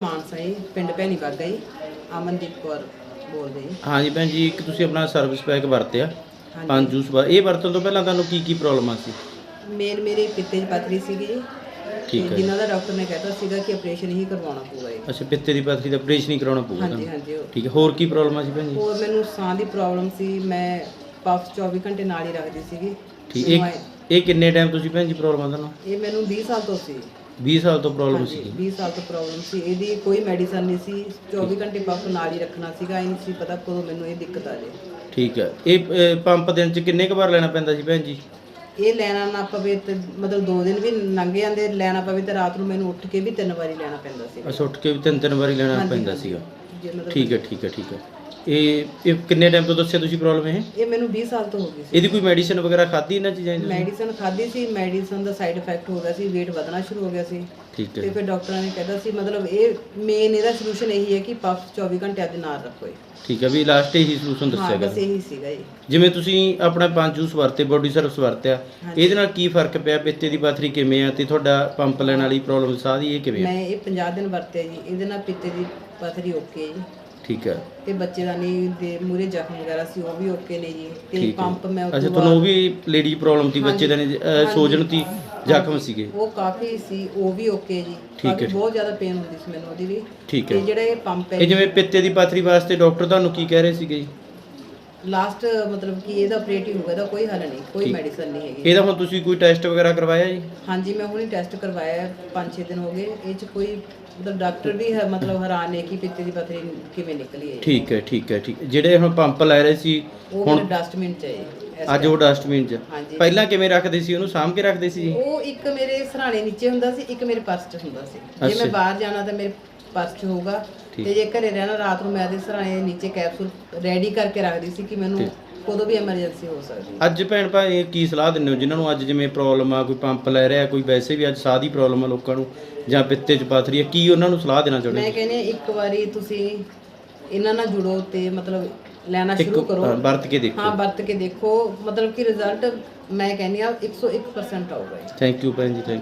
ਮਾਨਸਾ ਜੀ ਪਿੰਡ ਭੈਣੀ ਬਾਗਾ ਜੀ ਅਮਨਦੀਪ ਕੌਰ ਬੋਲਦੇ ਜੀ। ਹਾਂਜੀ ਭੈਣ ਜੀ ਇੱਕ ਤੁਸੀਂ ਆਪਣਾ ਸਰਵਿਸ ਪੈਕ ਵਰਤਿਆ ਪੰਜ ਜੂਸ ਵਾ ਇਹ ਵਰਤਣ ਤੋਂ ਪਹਿਲਾਂ ਤੁਹਾਨੂੰ ਕੀ ਕੀ ਪ੍ਰੋਬਲਮਾਂ ਸੀ? ਮੇਨ ਮੇਰੇ ਪਿੱਤੇ 'ਚ ਪਥਰੀ ਸੀਗੀ ਜੀ। ਠੀਕ ਤੇ ਹੈ ਜਿਨ੍ਹਾਂ ਦਾ ਡਾਕਟਰ ਨੇ ਕਹਿਤਾ ਸੀਗਾ ਕਿ ਆਪਰੇਸ਼ਨ ਹੀ ਕਰਵਾਉਣਾ ਪਊਗਾ ਜੀ। ਅੱਛਾ ਪਿੱਤੇ ਦੀ ਪੱਥਰੀ ਦਾ ਆਪਰੇਸ਼ਨ ਹੀ ਕਰਾਉਣਾ ਪਊਗਾ ਹਾਂਜੀ ਤੁਹਾਨੂੰ? ਹਾਂਜੀ ਉਹ- ਠੀਕ ਹੈ ਹੋਰ ਕੀ ਪ੍ਰੋਬਲਮਾਂ ਸੀ ਭੈਣ ਜੀ? ਹੋਰ ਮੈਨੂੰ ਸਾਹ ਦੀ ਪ੍ਰੋਬਲਮ ਸੀ ਮੈਂ ਪਫ 24 ਘੰਟੇ ਨਾਲ ਹੀ ਰੱਖਦੀ ਸੀਗੀ। ਠੀਕ ਮੈਨੂੰ ਇਹ ਇਹ ਕਿੰਨੇ ਟਾਈਮ ਤੁਸੀਂ ਭੈਣ ਜੀ ਪ੍ਰੋਬਲਮਾਂ ਤੁਹਾਨੂੰ? ਇਹ ਮੈਨੂੰ 20 ਸਾਲ ਤੋਂ ਸੀ। 20 ਸਾਲ ਤੋਂ ਪ੍ਰੋਬਲਮ ਹਾਂਜੀ, ਸੀ 20 ਸਾਲ ਤੋਂ ਪ੍ਰੋਬਲਮ ਸੀ। ਇਹਦੀ ਕੋਈ ਮੈਡੀਸਨ ਨਹੀਂ ਸੀ। 24 ਘੰਟੇ ਪਫ ਨਾਲ ਹੀ ਰੱਖਣਾ ਸੀਗਾ। ਇਹ ਨਹੀਂ ਸੀ ਪਤਾ ਕਦੋਂ ਮੈਨੂੰ ਇਹ ਦਿੱਕਤ ਆ ਜੇ। ਠੀਕ ਹੈ। ਇਹ ਪੰਪ ਦਿਨ ਚ ਕਿੰਨੇ ਕੁ ਵਾਰ ਲੈਣਾ ਪੈਂਦਾ ਸੀ ਭੈਣ ਜੀ? ਇਹ ਲੈਣਾ ਨਾ ਪਵੇ ਤੇ ਮਤਲਬ ਦੋ ਦਿਨ ਵੀ ਲੰਘ ਜਾਂਦੇ ਲੈਣਾ ਪਵੇ ਤੇ ਰਾਤ ਨੂੰ ਮੈਨੂੰ ਉੱਠ ਕੇ ਵੀ ਤਿੰਨ ਵਾਰੀ ਲੈਣਾ ਪੈਂਦਾ ਸੀ ਅੱਛਾ ਉੱਠ ਕੇ ਵੀ ਤਿੰਨ ਤਿੰਨ ਵਾਰੀ ਲੈਣਾ ਪੈਂਦਾ ਸੀਗਾ। ਜੇ ਮਤਲਬ ਠੀਕ ਹੈ ਠੀਕ ਹੈ ਠੀਕ ਹੈ। ਇਹ ਇਹ ਕਿੰਨੇ ਟਾਈਮ ਤੋਂ ਦੱਸਿਆ ਤੁਸੀਂ ਪ੍ਰੋਬਲਮ ਇਹ? ਇਹ ਮੈਨੂੰ 20 ਸਾਲ ਤੋਂ ਹੋ ਗਈ ਸੀ। ਇਹਦੀ ਕੋਈ ਮੈਡੀਸਿਨ ਵਗੈਰਾ ਖਾਧੀ ਇਹਨਾਂ ਚੀਜ਼ਾਂ ਦੀ ਤੁਸੀਂ? ਮੈਡੀਸਨ ਖਾਧੀ ਸੀ ਮੈਡੀਸਨ ਦਾ ਸਾਈਡ ਇਫੈਕਟ ਹੋ ਗਿਆ ਸੀ weight ਵਧਣਾ ਸ਼ੁਰੂ ਹੋ ਗਿਆ ਸੀ। ਠੀਕ ਤੇ ਹੈ ਫਿਰ ਡਾਕਟਰਾਂ ਨੇ ਕਹਿਦਾ ਸੀ ਮਤਲਬ ਇਹ ਮੇਨ ਇਹਦਾ ਸੋਲੂਸ਼ਨ ਇਹੀ ਹੈ ਕਿ ਪਫ 24 ਘੰਟੇ ਦੇ ਨਾਲ ਰੱਖੋ ਇਹ। ਠੀਕ ਹੈ ਵੀ ਲਾਸਟ ਇਹੀ ਸੋਲੂਸ਼ਨ ਦੱਸਿਆ ਹਾਂ ਗਿਆ। ਬਸ ਇਹੀ ਸੀਗਾ ਜੀ ਜਿਵੇਂ ਤੁਸੀਂ ਆਪਣਾ ਪੰਜ ਜੂਸ ਵਰਤੇ ਬੋਡੀ ਸਰਵਿਸ ਵਰਤਿਆ ਇਹਦੇ ਨਾਲ ਕੀ ਫ਼ਰਕ ਪਿਆ? ਪਿੱਤੇ ਦੀ ਪੱਥਰੀ ਕਿਵੇਂ ਆ ਤੇ ਤੁਹਾਡਾ ਪੰਪ ਲੈਣ ਵਾਲੀ ਪ੍ਰੋਬਲਮ ਸਾਹ ਦੀ ਇਹ ਕਿਵੇਂ ਆ? ਮੈਂ ਇਹ 50 ਦਿਨ ਵਰਤਿਆ ਜੀ ਇਹਦੇ ਨਾਲ ਪਿੱਤੇ ਦੀ ਪਥਰੀ ਓਕੇ ਜੀ। ਠੀਕ ਹੈ। ਤੇ ਬੱਚੇ ਦਾ ਨਹੀਂ ਦੇ ਮੂਰੇ ਜ਼ਖਮ ਵਗੈਰਾ ਸੀ ਉਹ ਵੀ ਓਕੇ ਨੇ ਜੀ। ਤੇ ਠੀਕ ਹੈ। ਪੰਪ ਮੈਂ ਅੱਛਾ ਤੁਹਾਨੂੰ ਉਹ ਵੀ ਲੇਡੀ ਪ੍ਰੋਬਲਮ ਸੀ ਬੱਚੇ ਦਾ ਨੇ ਅਹ, ਸੋਜਨ ਤੀ ਜ਼ਖਮ ਸੀਗੇ। ਉਹ ਕਾਫੀ ਸੀ ਉਹ ਵੀ ਓਕੇ ਜੀ। ਠੀਕ ਕਾਫੀ ਹੈ। ਬਹੁਤ ਜ਼ਿਆਦਾ ਪੇਨ ਹੁੰਦੀ ਸੀ ਮੈਨੂੰ ਉਹਦੀ ਵੀ। ਠੀਕ ਤੇ ਹੈ ਜਿਹੜਾ ਇਹ ਪੰਪ ਹੈ ਇਹ ਜਿਵੇਂ ਪਿੱਤੇ ਦੀ ਪੱਥਰੀ ਵਾਸਤੇ ਡਾਕਟਰ ਤੁਹਾਨੂੰ ਕੀ ਕਹਿ ਰਹੇ ਸੀਗੇ ਜੀ? ਲਾਸਟ ਮਤਲਬ ਕਿ ਇਹਦਾ ਆਪਰੇਟਿਵ ਹੋਗਾ ਦਾ ਕੋਈ ਹੱਲ ਨਹੀਂ ਕੋਈ। ਮੈਡੀਸਨ ਨਹੀਂ ਹੈਗੀ। ਇਹਦਾ ਹੁਣ ਤੁਸੀਂ ਕੋਈ ਟੈਸਟ ਵਗੈਰਾ ਕਰਵਾਇਆ ਜੀ? ਹਾਂਜੀ ਮੈਂ ਹੁਣੇ ਟੈਸਟ ਕਰਵਾਇਆ 5-6 ਦਿਨ ਹੋ ਗਏ। ਇਹ ਚ ਕੋਈ ਮਤਲਬ ਡਾਕਟਰ ਵੀ ਹੈ ਮਤਲਬ ਹੈਰਾਨ ਨੇ ਕਿ ਪਿੱਤੇ ਦੀ ਪਥਰੀ ਕਿਵੇਂ ਨਿਕਲੀ ਹੈ। ਠੀਕ ਹੈ ਠੀਕ ਹੈ ਠੀਕ ਹੈ। ਜਿਹੜੇ ਹੁਣ ਪੰਪ ਲੈ ਰਹੇ ਸੀ ਹੁਣ ਡਸਟਬਿਨ ਚ ਹੈ ਅੱਜ ਉਹ ਡਸਟਬਿਨ 'ਚ। ਪਹਿਲਾਂ ਕਿਵੇਂ ਰੱਖਦੇ ਸੀ ਉਹਨੂੰ? ਸਾਂਭ ਕੇ ਰੱਖਦੇ ਸੀ ਜੀ? ਉਹ ਇੱਕ ਮੇਰੇ ਸਰਾਣੇ ਨੀਚੇ ਹੁੰਦਾ ਸੀ ਇੱਕ ਮੇਰੇ ਪਰਸ 'ਚ ਹੁੰਦਾ ਸੀ। ਜੇ। ਮੈਂ ਬਾਹਰ ਜਾਣਾ ਤਾਂ ਮੇਰੇ ਪਰਸ 'ਚ ਹੋਊਗਾ। ਤੇ ਜੇ ਘਰੇ ਰਹਿਣਾ ਰਾਤ ਨੂੰ ਮੈਂ ਇਹਦੇ ਸਰਾਣੇ ਨੀਚੇ ਕੈਪਸੂਲ ਰੈਡੀ ਕਰਕੇ ਰੱਖਦੀ ਸੀ ਕਿ ਮੈਨੂੰ ਕਦੋਂ ਵੀ ਐਮਰਜੈਂਸੀ ਹੋ ਸਕਦੀ ਹੈ। ਅੱਜ ਭੈਣ ਭਾਈ ਕੀ ਸਲਾਹ ਦਿੰਦੇ ਹੋ? ਜਿਨ੍ਹਾਂ ਨੂੰ ਅੱਜ ਜਿਵੇਂ ਪ੍ਰੋਬਲਮ ਆ ਕੋਈ ਪੰਪ ਲੈ ਰਿਹਾ ਕੋਈ ਵੈਸੇ ਵੀ ਅੱਜ ਸਾਹ ਦੀ ਪ੍ਰੋਬਲਮ ਆ ਲੋਕਾਂ ਨੂੰ ਜਾਂ ਪਿੱਤੇ 'ਚ ਪੱਥਰੀ ਆ ਕੀ ਉਹਨਾਂ ਨੂੰ ਸਲਾਹ ਦੇਣਾ ਚਾਹੁੰਦੇ ਮੈਂ ਕਹਿੰਦੀ ਇੱਕ ਵਾਰੀ ਤੁਸੀਂ ਇਹਨਾਂ ਨਾਲ ਜੁੜੋ ਤੇ ਮਤਲਬ ਲੈਣਾ ਸ਼ੁਰੂ ਕਰੋ। ਹਾਂ, ਵਰਤ ਕੇ ਦੇਖੋ। ਹਾਂ ਵਰਤ ਕੇ ਦੇਖੋ। ਮਤਲਬ ਕਿ ਰਿਜ਼ਲਟ ਮੈਂ ਕਹਿੰਦੀ ਆ 101% ਆਊਗਾ ਥੈਂਕ ਯੂ ਭੈਣ ਜੀ thank